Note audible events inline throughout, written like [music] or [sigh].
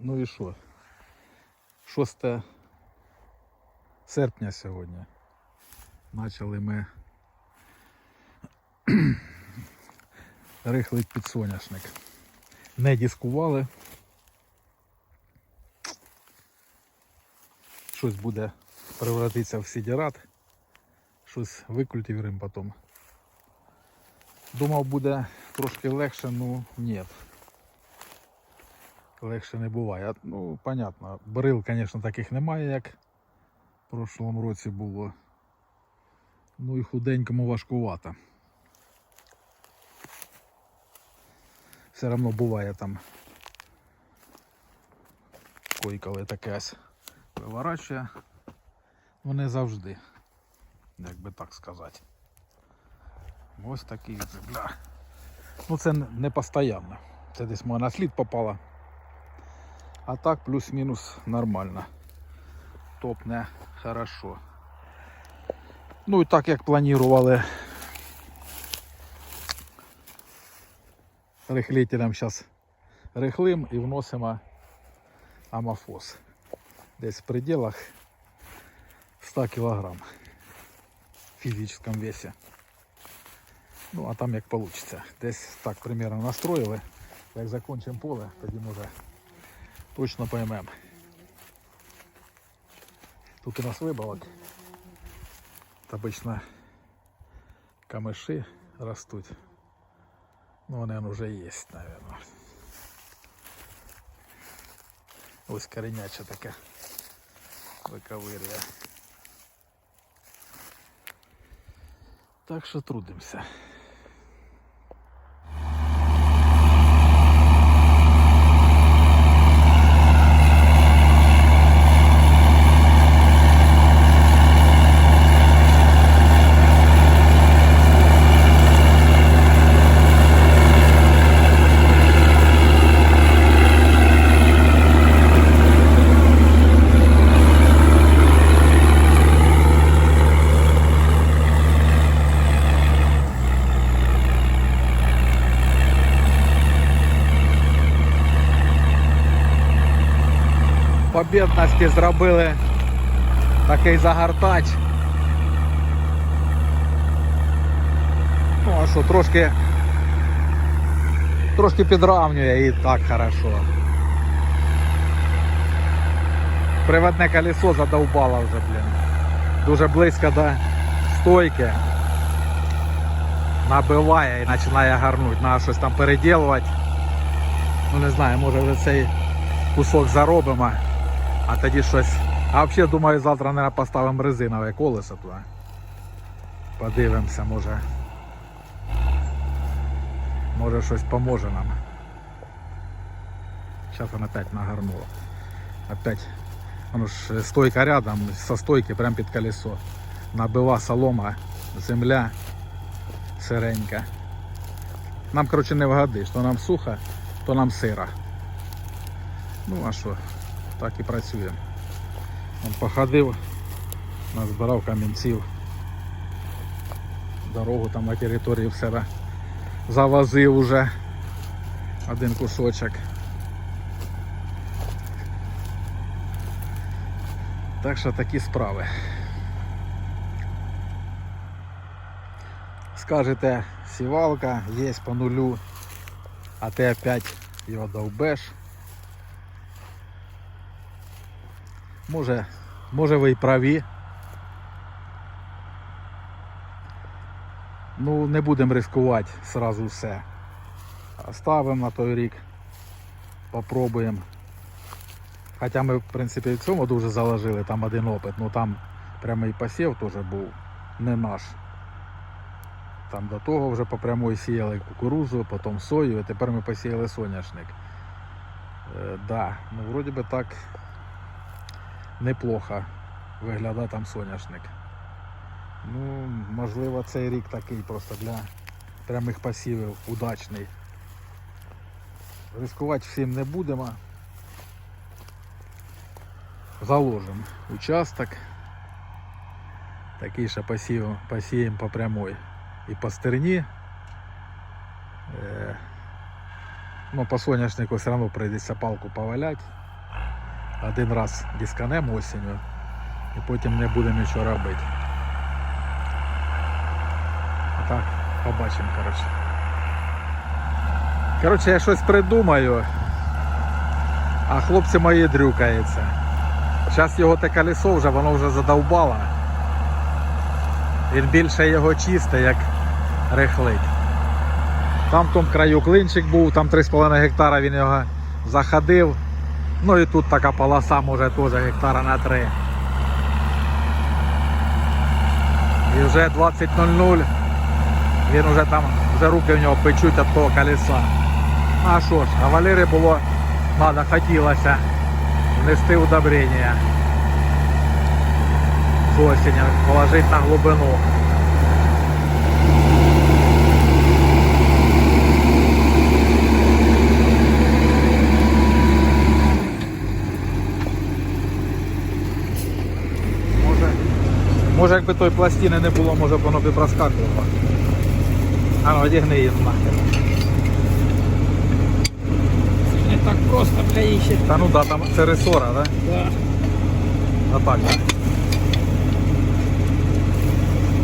Ну і що? 6 серпня сьогодні. Почали ми [clears throat] рихлий підсоняшник. Не дискували. Щось буде превратитися в сідірат. Щось викультивуємо потім. Думав буде трошки легше, ну ні. Легше не буває. Ну, понятно. Брил, звісно, таких немає, як в прошлому році було. Ну і худенькому важкувато. Все одно буває там койкали таке ось виворачує. Ну не завжди, як би так сказати. Ось такий бля. Ну це не постійно. Це десь моя на слід попала. А так плюс-мінус нормально. Топне хорошо. Ну і так як планували рихлителем зараз рихлим і вносимо амофос. Десь в пределах 100 кг в фізичному весі. Ну а там як вийде. Десь так примерно настроїли. Як закінчимо поле, тоді може точно поймемо. Тут у нас вибалок. Обично камиші ростуть. Ну, вони вже є, мабуть. Ось кореняче таке виковирює. Так що трудимося. Побєдності зробили такий загортач. Ну а що, трошки трошки підравнює і так хорошо. Приводне колесо задовбало вже, блін. Дуже близько до стойки. Набиває і починає гарнути. Треба щось там переділувати. Ну не знаю, може вже цей кусок заробимо. А тоді щось. А взагалі думаю, завтра не поставимо резинове колесо туди. Подивимося, може. Може щось поможе нам. Зараз воно опять нагорнуло. Опять. Воно ж стойка рядом, со стойки прямо під колесо. Набива солома, земля сиренька. Нам, коротше, не вгодиш, то нам сухо, то нам сира. Ну а що? Так і працюємо. Он походив, назбирав камінців, дорогу там на території в себе завозив уже один кусочок. Так що такі справи. Скажете, сівалка є по нулю, а ти опять його довбеш. Може, може ви і праві. Ну, не будемо ризикувати сразу все. Ставимо на той рік. Попробуємо. Хоча ми, в принципі, в цьому дуже заложили, там один опит, ну там прямий посів теж був не наш. Там до того вже по прямой сіяли кукурузу, потім сою, а тепер ми посіяли соняшник. Е, да, ну вроді би так неплохо виглядає там соняшник. Ну, можливо, цей рік такий просто для прямих посівів удачний. Ризикувати всім не будемо. Заложимо участок. Такий ще посів, посіємо по прямой і по стерні. Е, ну, по соняшнику все одно прийдеться палку поваляти. Один раз дисканем осінню і потім не будемо нічого робити. А так, побачимо, коротше. Коротше, я щось придумаю, а хлопці мої дрюкаються. Зараз його те колесо вже, воно вже задовбало. Він більше його чисте, як рихлить. Там в тому краю клинчик був, там 3,5 гектара він його заходив. Ну і тут така полоса, може теж гектара на 3. І вже 20.00 він вже там, вже руки в нього печуть від того колеса. А що ж, а Валері було, надо, хотілося внести удобрення. З осені положити на глибину. Може, може якби той пластини не було, може б воно б і проскакувало. А ну одягни її нахер. Не так просто, бля, ще. Та ну да, там це ресора, да? Да. А так.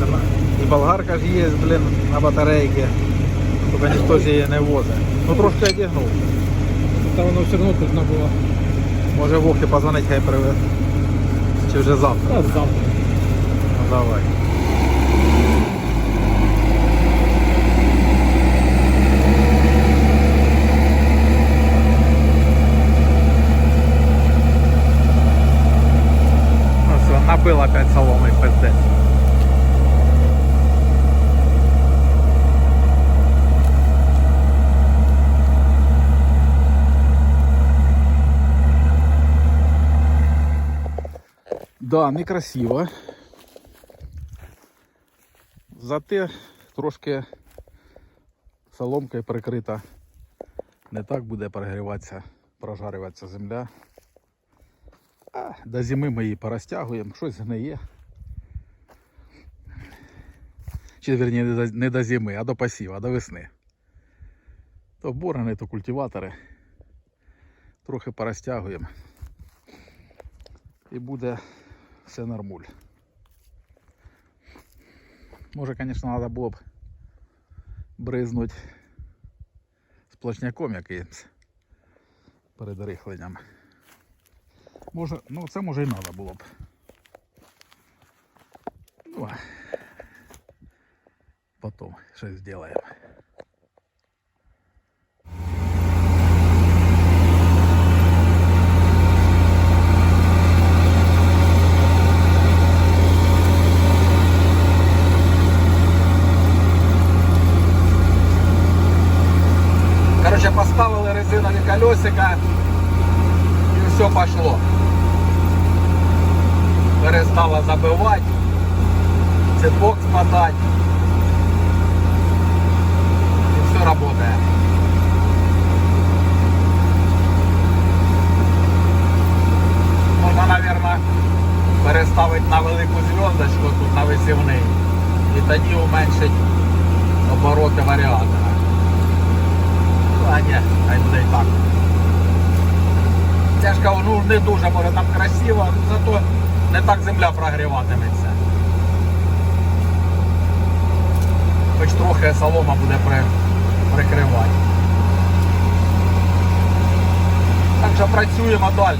Це на- І болгарка ж є, блін, на батарейки. Тільки ніхто ж її не возить. Ну трошки одягнув. Та воно все одно тут було. Може Вовки позвонить, хай привезе. Чи вже завтра? Та завтра. Давай. Ну все, набил опять соломой пиздец. Да, некрасиво. Зате трошки соломкою прикрита. Не так буде перегріватися, прожарюватися земля. А до зими ми її порозтягуємо, щось гниє. Чи вірні, не до, зими, а до посіву, а до весни. То борони, то культиватори. Трохи порозтягуємо. І буде все нормуль. Може, звісно, треба було б бризнути сплошняком якимсь перед рихленням. Може, ну це може і треба було б. Ну, а потім щось зробимо. Колесика и все пошло. Перестала забивати, цепок спадать. И все работает. Можна, наверное, переставити на велику зв'язочку тут на висівний. І тоді уменшить обороти варіатора. Ну, А ні, хай буде і так. Я ну не дуже може там красиво, зато не так земля прогріватиметься. Хоч трохи солома буде при, прикривати. Так що працюємо далі.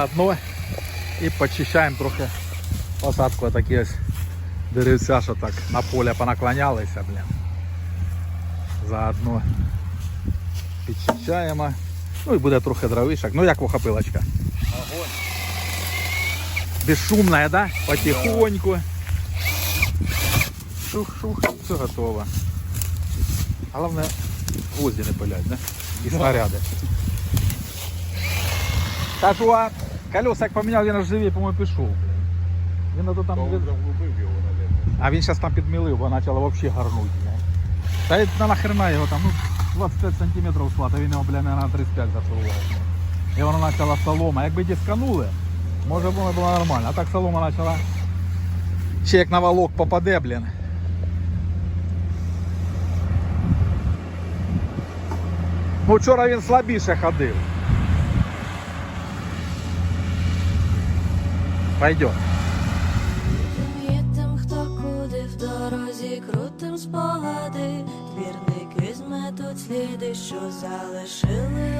Заодно і почищаємо трохи посадку такі ось деревця, що так на поле понаклонялися, блін. Заодно підчищаємо. Ну і буде трохи дровишок. Ну як вухопилочка. Безшумная, да? Потихоньку. Шух-шух, все готово. Головне гвозді не пилять, да? І снаряди. Кажу, а колеса як поміняв, він аж живі, по-моєму, пішов. Він ото там. від- А він зараз там підмілив, бо почало взагалі гарнути. Та й на нахрена його там, ну, 25 сантиметрів слати, він його, бля, на 35 зашурував. І воно почало солома. Якби дисканули, Може воно було нормально. А так солома почала. Ще як на волок попаде, блін. Ну вчора він слабіше ходив. Пойдет. Їдем, хто куди в дорозі, крутим спогади. Двірник візьме тут сліди, що залишили.